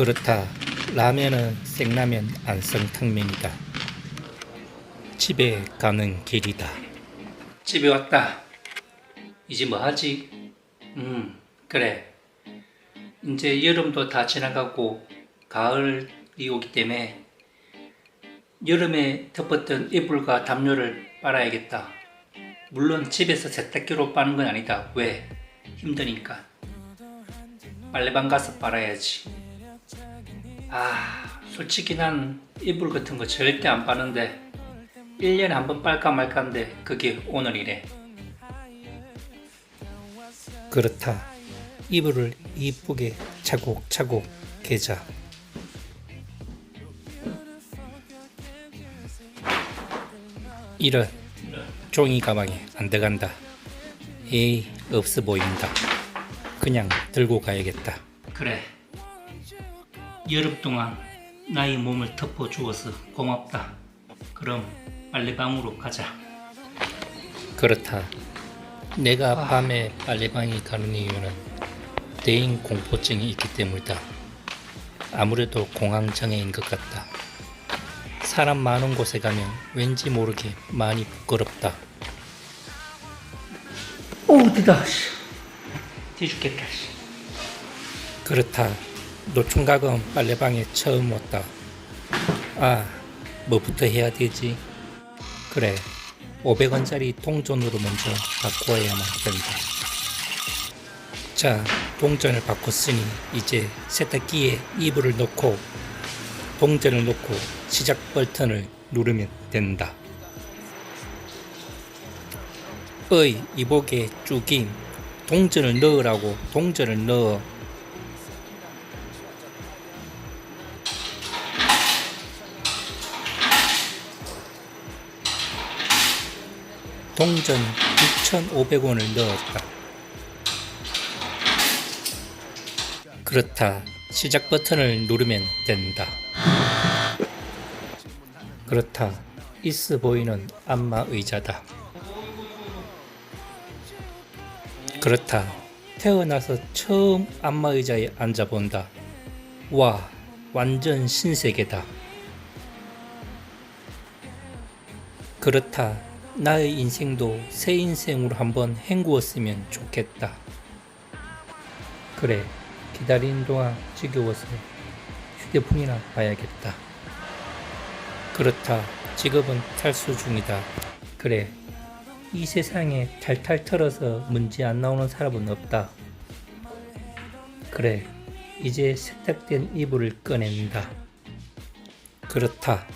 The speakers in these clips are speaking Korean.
그렇다. 라면은 생라면 안성탕면이다. 집에 가는 길이다. 집에 왔다. 이제 뭐 하지? 음, 그래. 이제 여름도 다 지나가고 가을이 오기 때문에 여름에 덮었던 이불과 담요를 빨아야겠다. 물론 집에서 세탁기로 빠는 건 아니다. 왜? 힘드니까. 빨래방 가서 빨아야지. 아, 솔직히 난 이불 같은 거 절대 안 빠는데 1년에 한 번 빨까 말까인데 그게 오늘이래. 그렇다. 이불을 이쁘게 차곡차곡 개자. 이런 종이 가방에 안 들어간다. 에이, 없어 보인다. 그냥 들고 가야겠다. 그래. 여름 동안 나의 몸을 덮어 주어서 고맙다. 그럼 빨래방으로 가자. 그렇다. 내가 밤에 빨래방에 가는 이유는 대인 공포증이 있기 때문이다. 아무래도 공황장애인 것 같다. 사람 많은 곳에 가면 왠지 모르게 많이 부끄럽다. 오, 뒤다. 뒤 죽겠다. 그렇다. 노총각은 빨래방에 처음 왔다. 아, 뭐부터 해야 되지? 그래, 500원짜리 동전으로 먼저 바꿔야만 된다. 자, 동전을 바꿨으니 이제 세탁기에 이불을 넣고 동전을 넣고 시작 버튼을 누르면 된다. 어이, 이복의 쭉임. 동전을 넣으라고 동전을 넣어. 동전 6,500원을 넣었다. 그렇다. 시작 버튼을 누르면 된다. 그렇다. 있어 보이는 안마 의자다. 그렇다. 태어나서 처음 안마 의자에 앉아본다. 와, 완전 신세계다. 그렇다. 나의 인생도 새 인생으로 한번 헹구었으면 좋겠다. 그래, 기다리는 동안 지겨워서 휴대폰이나 봐야겠다. 그렇다. 직업은 탈수 중이다. 그래, 이 세상에 탈탈 털어서 문제 안 나오는 사람은 없다. 그래, 이제 세탁된 이불을 꺼낸다. 그렇다.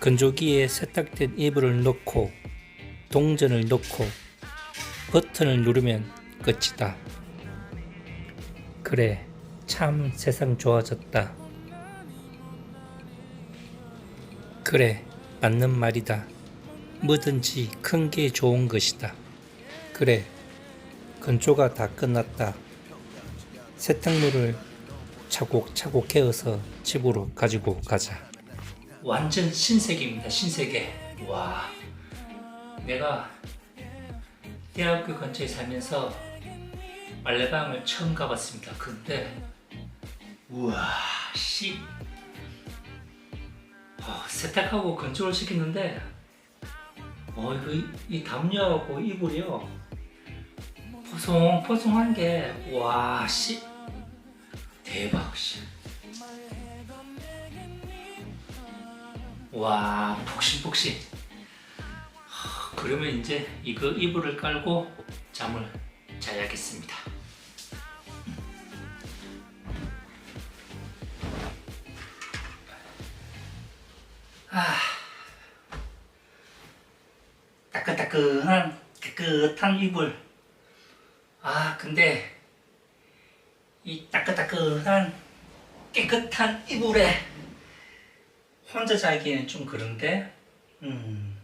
건조기에 세탁된 이불을 넣고 동전을 넣고 버튼을 누르면 끝이다. 그래, 참 세상 좋아졌다. 그래, 맞는 말이다. 뭐든지 큰 게 좋은 것이다. 그래, 건조가 다 끝났다. 세탁물을 차곡차곡 해어서 집으로 가지고 가자. 완전 신세계입니다, 신세계. 와, 내가 대학교 근처에 살면서 빨래방을 처음 가봤습니다. 근데, 우와, 씨. 어, 세탁하고 건조를 시켰는데, 어, 이거 이, 이 담요하고 이불이요. 포송포송한 게, 와, 씨. 대박, 씨. 와, 폭신폭신. 하, 그러면 이제 이거 이불을 깔고 잠을 자야겠습니다. 아, 따끈따끈한 깨끗한 이불. 아, 근데 이 따끈따끈한 깨끗한 이불에 혼자 자기에는 좀 그런데, 음,